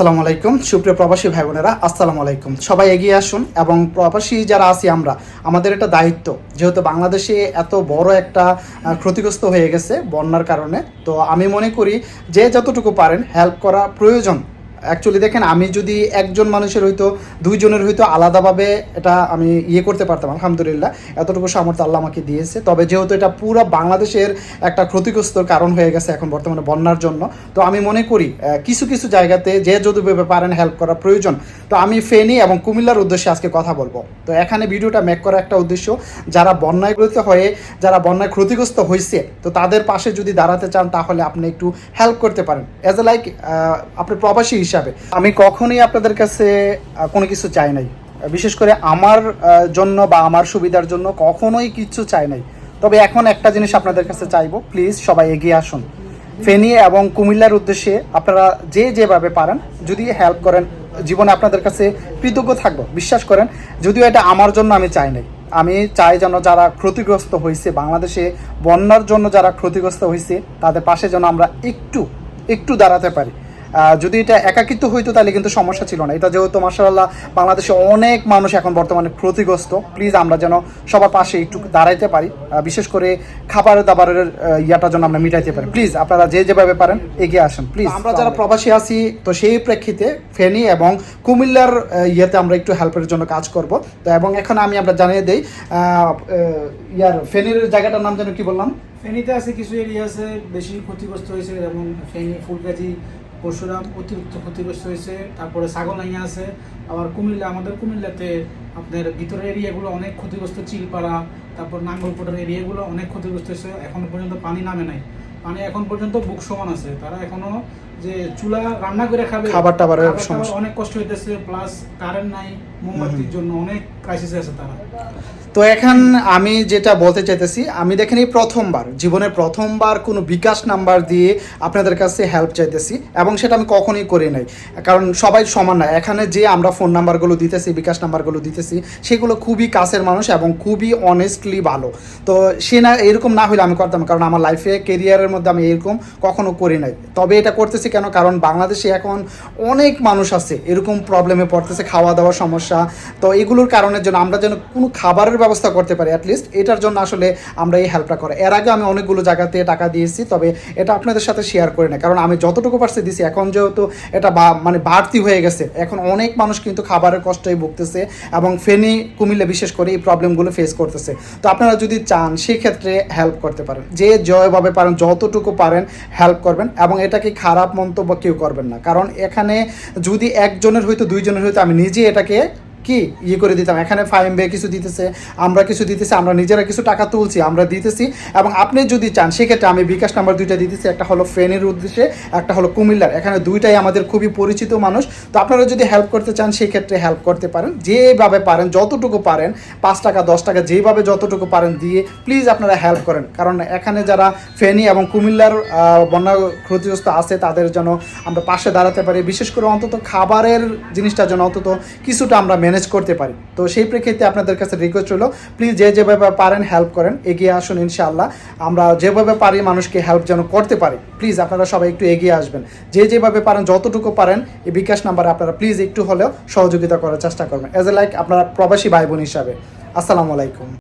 আসসালামু আলাইকুম। সুপ্রিয় প্রবাসী ভাই বোনেরা, আসসালামু আলাইকুম। সবাই এগিয়ে আসুন এবং প্রবাসী যারা আছি আমরা, আমাদের এটা দায়িত্ব। যেহেতু বাংলাদেশে এত বড় একটা ক্ষতিগ্রস্ত হয়ে গেছে বন্যার কারণে, তো আমি মনে করি যে যতটুকু পারেন হেল্প করা প্রয়োজন। অ্যাকচুয়ালি দেখেন, আমি যদি একজন মানুষের হয়তো দুইজনের হয়তো আলাদাভাবে এটা আমি ইয়ে করতে পারতাম, আলহামদুলিল্লাহ। এতটুকু সামর্থ্য আল্লাহ আমাকে দিয়েছে। তবে যেহেতু এটা পুরো বাংলাদেশের একটা ক্ষতিগ্রস্ত কারণ হয়ে গেছে এখন বর্তমানে বন্যার জন্য, তো আমি মনে করি কিছু কিছু জায়গাতে যে যদি পারেন হেল্প করা প্রয়োজন। তো আমি ফেনী এবং কুমিল্লার উদ্দেশ্যে আজকে কথা বলব। তো এখানে ভিডিওটা মেক করা একটা উদ্দেশ্য, যারা বন্যায়গ্রস্ত হয়ে, যারা বন্যায় ক্ষতিগ্রস্ত হয়েছে তো তাদের পাশে যদি দাঁড়াতে চান, তাহলে আপনি একটু হেল্প করতে পারেন। অ্যাজ এ লাইক আপনি প্রবাসী হিসাবে। আমি কখনোই আপনাদের কাছে কোনো কিছু চাই নাই। বিশেষ করে আমার জন্য বা আমার সুবিধার জন্য কখনোই কিছু চাই নাই। তবে এখন একটা জিনিস আপনাদের কাছে চাইব, প্লিজ সবাই এগিয়ে আসুন। ফেনী এবং কুমিল্লার উদ্দেশ্যে আপনারা যে যেভাবে পারেন, যদি হেল্প করেন, জীবনে আপনাদের কাছে কৃতজ্ঞ থাকব, বিশ্বাস করেন। যদিও এটা আমার জন্য আমি চাই নাই। আমি চাই যেন যারা ক্ষতিগ্রস্ত হয়েছে, বাংলাদেশে বন্যার জন্য যারা ক্ষতিগ্রস্ত হয়েছে, তাদের পাশে যেন আমরা একটু একটু দাঁড়াতে পারি। যদি এটা একাকিত্ব হইতো তাহলে কিন্তু সমস্যা ছিল না। এটা যেহেতু মাসাল্লাহ বাংলাদেশে অনেক মানুষ এখন বর্তমানে ক্ষতিগ্রস্ত। প্লিজ আমরা যেন সবার পাশে একটু দাঁড়াইতে পারি। বিশেষ করে খাবার দাবারের ইয়াটা যেন আমরা মিটাইতে পারি। প্লিজ আপনারা যে যেভাবে পারেন এগিয়ে আসেন। প্লিজ আমরা যারা প্রবাসী আছি তো সেই প্রেক্ষিতে ফেনী এবং কুমিল্লার ইয়েতে আমরা একটু হেল্পের জন্য কাজ করব। তো এবং এখন আমি আমরা জানিয়ে দেই ইয়ার ফেনীর জায়গাটার নাম যেন কি বললাম? ফেনীতে আছে কিছু এরিয়া আছে বেশি ক্ষতিগ্রস্ত হয়েছে যেমন ফেনী ফুলগাজী পরশুরাম অতিরিক্ত ক্ষতিগ্রস্ত হয়েছে, তারপরে সাগলাইয়া আছে, আবার কুমিল্লা, আমাদের কুমিল্লাতে আপনার ভিতরের এরিয়াগুলো অনেক ক্ষতিগ্রস্ত, চিলপাড়া, তারপর নাঙ্গলকোটার এরিয়াগুলো অনেক ক্ষতিগ্রস্ত হয়েছে, এখন পর্যন্ত পানি নামে নাই। পানি এখন পর্যন্ত বুক সমান আছে, তারা এখনও যে চুলা রান্না করে খাবে খাবার টাবারের সমস্যা। অনেক কষ্ট হইতেছে প্লাস কারেন্ট নাই মোমবাতির জন্য অনেক ক্রাইসিস আছে তারা। তো এখন আমি যেটা বলতে চাইতেছি আমি দেখেন এই প্রথমবার জীবনের প্রথমবার কোনো বিকাশ নাম্বার দিয়ে আপনাদের কাছে হেল্প চাইতেছি এবং সেটা আমি কখনোই করি নাই। কারণ সবাই সমান না। এখানে যে আমরা ফোন নাম্বারগুলো দিতেছি বিকাশ নাম্বারগুলো দিতেছি সেগুলো খুবই কাছের মানুষ এবং খুবই অনেস্টলি ভালো। তো সে না এরকম না হলে আমি করতাম কারণ আমার লাইফে কেরিয়ারের মধ্যে আমি এরকম কখনো করি নাই। তবে এটা করতেছি কেন? কারণ বাংলাদেশে এখন অনেক মানুষ আছে, এরকম প্রবলেমে পড়তেছে খাওয়া দাওয়ার সমস্যা। তো এগুলোর কারণের জন্য আমরা যেন কোনো খাবারের ব্যবস্থা করতে পারি অ্যাটলিস্ট এটার জন্য আসলে আমরা এই হেল্পটা করি। এর আগে আমি অনেকগুলো জায়গাতে টাকা দিয়েছি, তবে এটা আপনাদের সাথে শেয়ার করি না। কারণ আমি যতটুকু পারছি দিছি, এখন যেহেতু এটা মানে বাড়তি হয়ে গেছে, এখন অনেক মানুষ কিন্তু খাবারের কষ্টই ভুগতেছে এবং ফেনী, কুমিল্লা বিশেষ করে এই প্রবলেমগুলো ফেস করতেছে। তো আপনারা যদি চান, সেক্ষেত্রে হেল্প করতে পারেন। যে জয়ভাবে পারেন, যতটুকু পারেন হেল্প করবেন এবং এটাকে খারাপ মন্তব্য কেউ করবেন না। কারণ এখানে যদি একজনের হয়তো দুইজনের হয়তো আমি নিজে এটাকে কি ইয়ে করে দিতাম? এখানে ফাইম বে কিছু দিতেছে, আমরা কিছু দিতেছি, আমরা নিজেরা কিছু টাকা তুলছি, আমরা দিতেছি এবং আপনি যদি চান, সেক্ষেত্রে আমি বিকাশ নাম্বার দুইটা দিতেছি, একটা হলো ফেনের উদ্দেশ্যে, একটা হলো কুমিল্লার। এখানে দুইটাই আমাদের খুবই পরিচিত মানুষ। তো আপনারা যদি হেল্প করতে চান, সেক্ষেত্রে হেল্প করতে পারেন। যেভাবে পারেন, যতটুকু পারেন, পাঁচ টাকা, দশ টাকা, যেভাবে যতটুকু পারেন দিয়ে প্লিজ আপনারা হেল্প করেন। কারণ এখানে যারা ফেনী এবং কুমিল্লার বন্যা ক্ষতিগ্রস্ত আছে, তাদের যেন আমরা পাশে দাঁড়াতে পারি। বিশেষ করে অন্তত খাবারের জিনিসটা যেন অন্তত কিছুটা আমরা ম্যানেজ করতে পারি। তো সেই প্রেক্ষিতে আপনাদের কাছে রিকোয়েস্ট হলো প্লিজ যে যেভাবে পারেন হেল্প করেন, এগিয়ে আসুন ইনশাআল্লাহ। আমরা যেভাবে পারি মানুষকে হেল্প যেন করতে পারি প্লিজ আপনারা সবাই একটু এগিয়ে আসবেন। যে যেভাবে পারেন, যতটুকু পারেন, এই বিকাশ নাম্বারে আপনারা প্লিজ একটু হলেও সহযোগিতা করার চেষ্টা করবেন। এজ এ লাইক আপনারা প্রবাসী ভাই বোন হিসাবে। আসসালামু আলাইকুম।